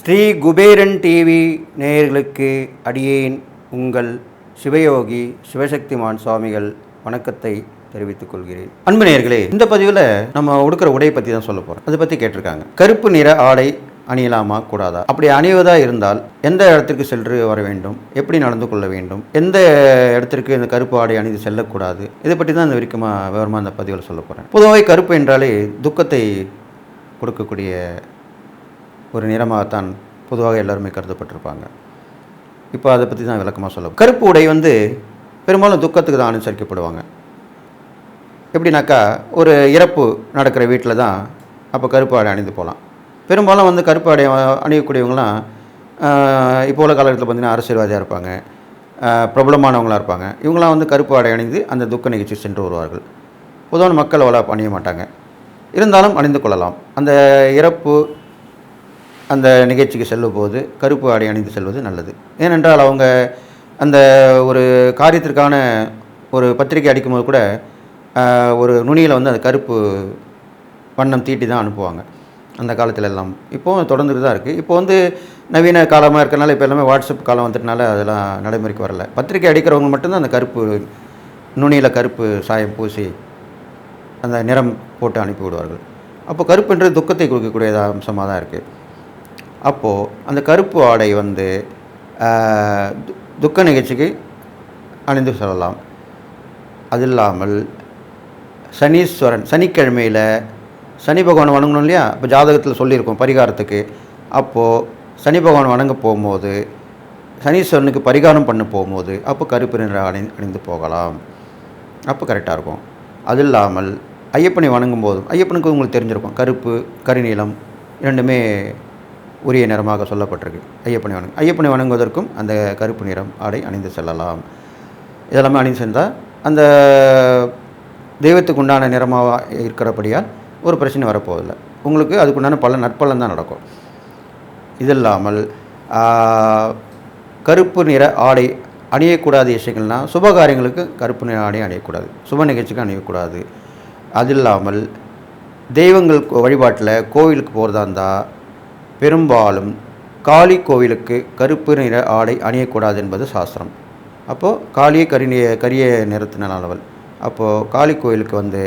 Sri Kuberan TV நேயர்களுக்கு அடியேன் உங்கள் சிவயோகி சிவசக்திமான் சுவாமிகள் வணக்கத்தை தெரிவித்துக் கொள்கிறேன். அன்பு நேயர்களே இந்த பதிவில் நம்ம உடுக்கிற உடையை பற்றி தான் சொல்ல போகிறோம் அதை பற்றி கேட்டிருக்காங்க. கருப்பு நிற ஆடை அணியலாமா கூடாதா அப்படி அணிவதாக இருந்தால் எந்த இடத்திற்கு சென்று வர வேண்டும்? எப்படி நடந்து கொள்ள வேண்டும்? எந்த இடத்திற்கு இந்த கருப்பு ஆடை அணிந்து செல்லக்கூடாது? இதை பற்றி தான் இந்த விரிக்கமாக விவரமாக இந்த பதிவில் சொல்ல போகிறேன் பொதுவாக கருப்பு என்றாலே துக்கத்தை கொடுக்கக்கூடிய ஒரு நிறமாகத்தான் பொதுவாக எல்லாருமே கருதப்பட்டிருப்பாங்க. இப்போ அதை பற்றி தான் விளக்கமாக சொல்ல கருப்பு உடை வந்து பெரும்பாலும் துக்கத்துக்கு தான் அனுசரிக்கப்படுவாங்க. எப்படின்னாக்கா ஒரு இறப்பு நடக்கிற வீட்டில் தான் அப்போ கருப்பு ஆடை அணிந்து போகலாம். பெரும்பாலும் வந்து கருப்பு ஆடை அணியக்கூடியவங்களாம் இப்போ உள்ள காலகட்டத்தில் பார்த்தீங்கன்னா அரசியல்வாதியாக இருப்பாங்க பிரபலமானவங்களாக இருப்பாங்க. இவங்களாம் வந்து கருப்பு ஆடை அணிந்து அந்த துக்க நிகழ்ச்சி சென்று வருவார்கள். பொதுவான மக்கள் அவ்வளோ அணிய மாட்டாங்க. இருந்தாலும் அணிந்து கொள்ளலாம். அந்த இறப்பு அந்த நிகழ்ச்சிக்கு செல்லும் போது கருப்பு ஆடை அணிந்து செல்வது நல்லது. ஏனென்றால் அவங்க அந்த ஒரு காரியத்திற்கான ஒரு பத்திரிக்கை அடிக்கும்போது கூட ஒரு நுனியில் வந்து அந்த கருப்பு வண்ணம் தீட்டி தான் அனுப்புவாங்க. அந்த காலத்தில் எல்லாம் இப்போவும் தொடர்ந்துட்டு தான் இருக்குது இப்போ வந்து நவீன காலமாக இருக்கிறனால இப்போ எல்லாமே வாட்ஸ்அப் காலம் வந்துட்டனால அதெல்லாம் நடைமுறைக்கு வரல. பத்திரிக்கை அடிக்கிறவங்க மட்டும்தான் அந்த கருப்பு நுனியில் கருப்பு சாயம் பூசி அந்த நிறம் போட்டு அனுப்பி விடுவார்கள். அப்போ கருப்புன்றது துக்கத்தை கொடுக்கக்கூடிய அம்சமாக தான் இருக்குது அப்போது அந்த கருப்பு ஆடை வந்து து- துக்க நிகழ்ச்சிக்கு அணிந்து செல்லலாம். அது இல்லாமல் சனீஸ்வரன் சனிக்கிழமையில் சனி பகவான் வணங்கணும் இல்லையா? இப்போ ஜாதகத்தில் சொல்லியிருக்கோம் பரிகாரத்துக்கு. அப்போது சனி பகவான் வணங்க போகும்போது சனீஸ்வரனுக்கு பரிகாரம் பண்ண போகும்போது அப்போ கருப்பு நிற அணி அணிந்து போகலாம். அப்போ கரெக்டாக இருக்கும். அது இல்லாமல் ஐயப்பனை வணங்கும் போதும் ஐயப்பனுக்கு உங்களுக்கு தெரிஞ்சிருக்கும். கருப்பு கரிநீளம் இரண்டுமே உரிய நிறமாக சொல்லப்பட்டிருக்கு. ஐயப்பனை வணங்கும் ஐயப்பனை வணங்குவதற்கும் அந்த கருப்பு நிறம் ஆடை அணிந்து செல்லலாம். இதெல்லாமே அணிந்து சென்றால் அந்த தெய்வத்துக்கு உண்டான நிறமாக இருக்கிறபடியால் ஒரு பிரச்சனை வரப்போவதில்லை. உங்களுக்கு அதுக்குண்டான பல நற்பலன் தான் நடக்கும். இது இல்லாமல் கருப்பு நிற ஆடை அணியக்கூடாத விஷயங்கள்னால் சுப காரியங்களுக்கு கருப்பு நிற ஆடை அணியக்கூடாது. சுப நிகழ்ச்சிக்கு அணியக்கூடாது. அது இல்லாமல் தெய்வங்கள் வழிபாட்டில் கோவிலுக்கு போகிறதா இருந்தால் பெரும்பாலும் காளி கோவிலுக்கு கருப்பு நிற ஆடை அணியக்கூடாது என்பது சாஸ்திரம். அப்போது காளியை கரிய கரிய நிறத்தினாலவள். அப்போது காளி கோயிலுக்கு வந்து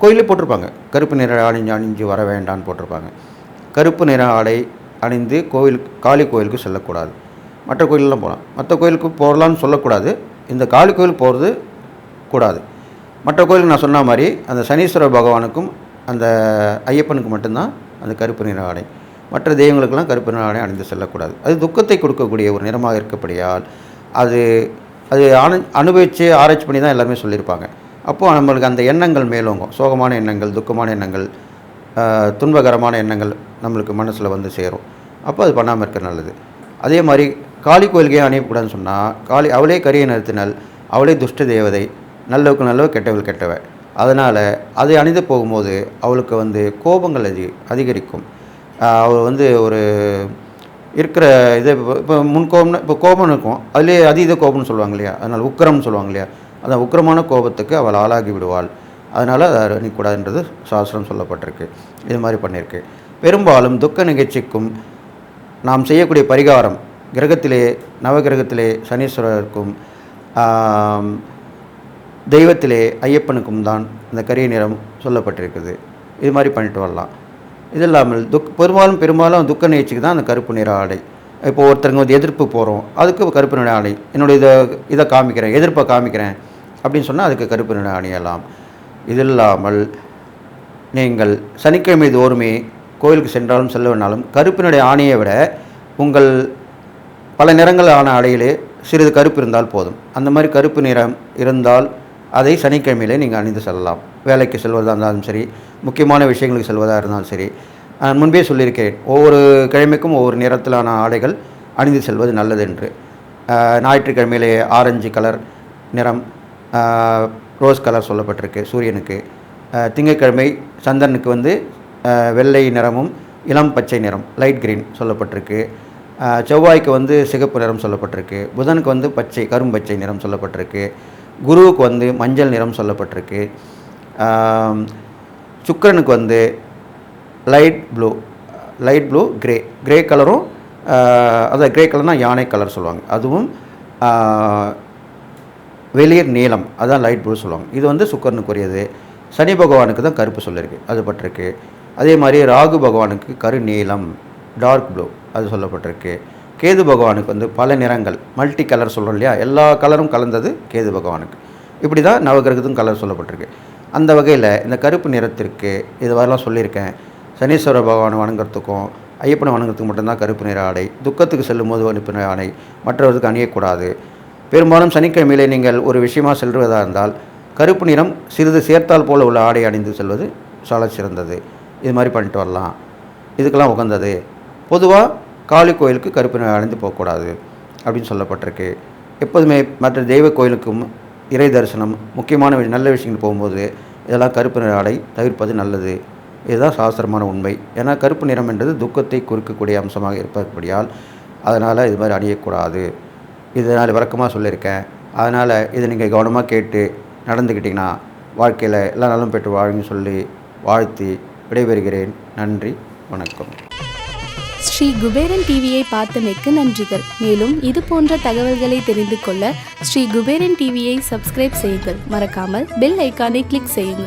கோயிலே போட்டிருப்பாங்க. கருப்பு நிற ஆடை அணிஞ்சு வர வேண்டான்னு போட்டிருப்பாங்க. கருப்பு நிற ஆடை அணிந்து கோயிலுக்கு காளி கோயிலுக்கு செல்லக்கூடாது. மற்ற கோயிலெலாம் போகலாம். மற்ற கோயிலுக்கு போகலான்னு சொல்லக்கூடாது. இந்த காளி கோயிலுக்கு போகிறது கூடாது. மற்ற கோயிலுக்கு நான் சொன்ன மாதிரி அந்த சனீஸ்வர பகவானுக்கும் அந்த ஐயப்பனுக்கு மட்டும்தான் அந்த கருப்பு நிற ஆடை. மற்ற தெய்வங்களுக்கெல்லாம் கருப்பு நிற ஆடை அணிந்து செல்லக்கூடாது. அது துக்கத்தை கொடுக்கக்கூடிய ஒரு நிறமாக இருக்கப்படியால் அது அது அனு அனுபவித்து ஆராய்ச்சி பண்ணி தான் எல்லாருமே சொல்லியிருப்பாங்க. அப்போது நம்மளுக்கு அந்த எண்ணங்கள் மேலோங்கும். சோகமான எண்ணங்கள் துக்கமான எண்ணங்கள் துன்பகரமான எண்ணங்கள் நம்மளுக்கு மனசில் வந்து சேரும். அப்போ அது பண்ணாமல் இருக்க நல்லது. அதே மாதிரி காளி கோயிலுக்கே அணியக்கூடாதுன்னு சொன்னால் காளி அவளே கரிய நிறுத்தினால் அவளே துஷ்ட தேவதை நல்லவுக்கு நல்லவ கெட்டவள் கெட்டவ. அதனால் அதை அணிந்து போகும்போது அவளுக்கு வந்து கோபங்கள் அதி அதிகரிக்கும். அவள் வந்து ஒரு இருக்கிற இது இப்போ- இப்போ முன்கோபம்னு இப்போ கோபம் இருக்கும். அதுலேயே அதீத கோபம்னு சொல்லுவாங்க இல்லையா? அதனால் உக்கிரம்னு சொல்லுவாங்க இல்லையா? அந்த உக்கிரமான கோபத்துக்கு அவள் ஆளாகி விடுவாள். அதனால் அதை அணிக்கூடாதுன்றது சாஸ்திரம் சொல்லப்பட்டிருக்கு. இது மாதிரி பண்ணியிருக்கு. பெரும்பாலும் துக்க நிகழ்ச்சிக்கும் நாம் செய்யக்கூடிய பரிகாரம் கிரகத்திலே நவகிரகத்திலே சனீஸ்வரருக்கும் தெய்வத்திலே ஐயப்பனுக்கும் தான் இந்த கரிய நிறம் சொல்லப்பட்டிருக்குது. இது மாதிரி பண்ணிட்டு வரலாம். இது இல்லாமல் துக் பெரும்பாலும் பெரும்பாலும் துக்க நிகழ்ச்சிக்கு தான் அந்த கருப்பு நிற ஆடை. இப்போ ஒருத்தருங்க வந்து எதிர்ப்பு போகிறோம் அதுக்கு கருப்பு நிற ஆடை. என்னுடைய இதை இதை காமிக்கிறேன் எதிர்ப்பை காமிக்கிறேன். அப்படின்னு சொன்னால் அதுக்கு கருப்பு நிற அணியலாம். இது இல்லாமல் நீங்கள் சனிக்கிழமை தோறுமே கோயிலுக்கு சென்றாலும் செல்ல வேணாலும் கருப்பினுடைய ஆணையை விட உங்கள் பல நிறங்களான ஆடையிலே சிறிது கருப்பு இருந்தால் போதும். அந்த மாதிரி கருப்பு நிறம் இருந்தால் அதை சனிக்கிழமையிலே நீங்கள் அணிந்து செல்லலாம். வேலைக்கு செல்வதாக இருந்தாலும் சரி முக்கியமான விஷயங்களுக்கு செல்வதாக இருந்தாலும் சரி. நான் முன்பே சொல்லியிருக்கிறேன் ஒவ்வொரு கிழமைக்கும் ஒவ்வொரு நிறத்திலான ஆடைகள் அணிந்து செல்வது நல்லது என்று ஞாயிற்றுக்கிழமையிலே ஆரஞ்சு கலர் நிறம் ரோஸ் கலர் சொல்லப்பட்டிருக்கு சூரியனுக்கு. திங்கட்கிழமை சந்திரனுக்கு வந்து வெள்ளை நிறமும் இளம் பச்சை நிறம் லைட் கிரீன் சொல்லப்பட்டிருக்கு. செவ்வாய்க்கு வந்து சிகப்பு நிறம் சொல்லப்பட்டிருக்கு. புதனுக்கு வந்து பச்சை கரும்பச்சை நிறம் சொல்லப்பட்டிருக்கு. குருவுக்கு வந்து மஞ்சள் நிறம் சொல்லப்பட்டிருக்கு. சுக்கரனுக்கு சுக்கிரனுக்கு வந்து light blue light blue grey grey கலரும் அதாவது கிரே கலர்னால் யானை கலர் சொல்லுவாங்க. அதுவும் வெளிர் நீளம் அதுதான் லைட் ப்ளூ சொல்லுவாங்க. இது வந்து சுக்கரனுக்குரியது. சனி பகவானுக்கு தான் கருப்பு சொல்லியிருக்கு அது பட்டிருக்கு. அதே மாதிரி ராகு பகவானுக்கு கரு நீளம் டார்க் ப்ளூ அது சொல்லப்பட்டிருக்கு. கேது பகவானுக்கு வந்து பல நிறங்கள் மல்டி கலர் சொல்கிறோம் இல்லையா? எல்லா கலரும் கலந்தது கேது பகவானுக்கு. இப்படி தான் நவகிரகத்துக்கும் கலர் சொல்லப்பட்டிருக்கு. அந்த வகையில் இந்த கருப்பு நிறத்திற்கு இது வரலாம் சொல்லியிருக்கேன். சனீஸ்வர பகவானை வணங்குறதுக்கும் ஐயப்பனை வணங்குறதுக்கு மட்டும்தான் கருப்பு நிற ஆடை துக்கத்துக்கு செல்லும்போது கருப்பு நிற ஆடை மற்றவர்களுக்கு அணியக்கூடாது. பெரும்பாலும் சனிக்கிழமையிலே நீங்கள் ஒரு விஷயமாக செல்வதாக இருந்தால் கருப்பு நிறம் சிறிது சேர்த்தால் போல உள்ள ஆடை அணிந்து செல்வது சால சிறந்தது. இது மாதிரி பண்ணிட்டு வரலாம். இதுக்கெல்லாம் உகந்தது. பொதுவாக காளி கோயிலுக்கு கருப்பு நிறம் அணிந்து போகக்கூடாது அப்படின்னு சொல்லப்பட்டிருக்கு. எப்போதுமே மற்ற தெய்வ கோயிலுக்கும் இறை தரிசனம் முக்கியமான நல்ல விஷயங்கள் போகும்போது இதெல்லாம் கருப்பு நிற ஆடை தவிர்ப்பது நல்லது. இதுதான் சாஸ்திரமான உண்மை. ஏன்னா கருப்பு நிறம் என்றது துக்கத்தை குறிக்கக்கூடிய அம்சமாக இருப்பபடியால் அதனால் இது மாதிரி அணியக்கூடாது. இதை நான் விளக்கமாக சொல்லியிருக்கேன். அதனால் இதை நீங்கள் கவனமாக கேட்டு நடந்துக்கிட்டிங்கன்னா வாழ்க்கையில் எல்லா நலம் பெற்று வாழுங்க சொல்லி வாழ்த்தி விடைபெறுகிறேன். நன்றி வணக்கம். ஸ்ரீ குபேரன் டிவியை பார்த்தமைக்கு நன்றிகள். மேலும் இது போன்ற தகவல்களை தெரிந்து கொள்ள ஸ்ரீ குபேரன் டிவியை சப்ஸ்கிரைப் செய்யுங்கள். மறக்காமல் பெல் ஐக்கானை கிளிக் செய்யுங்கள்.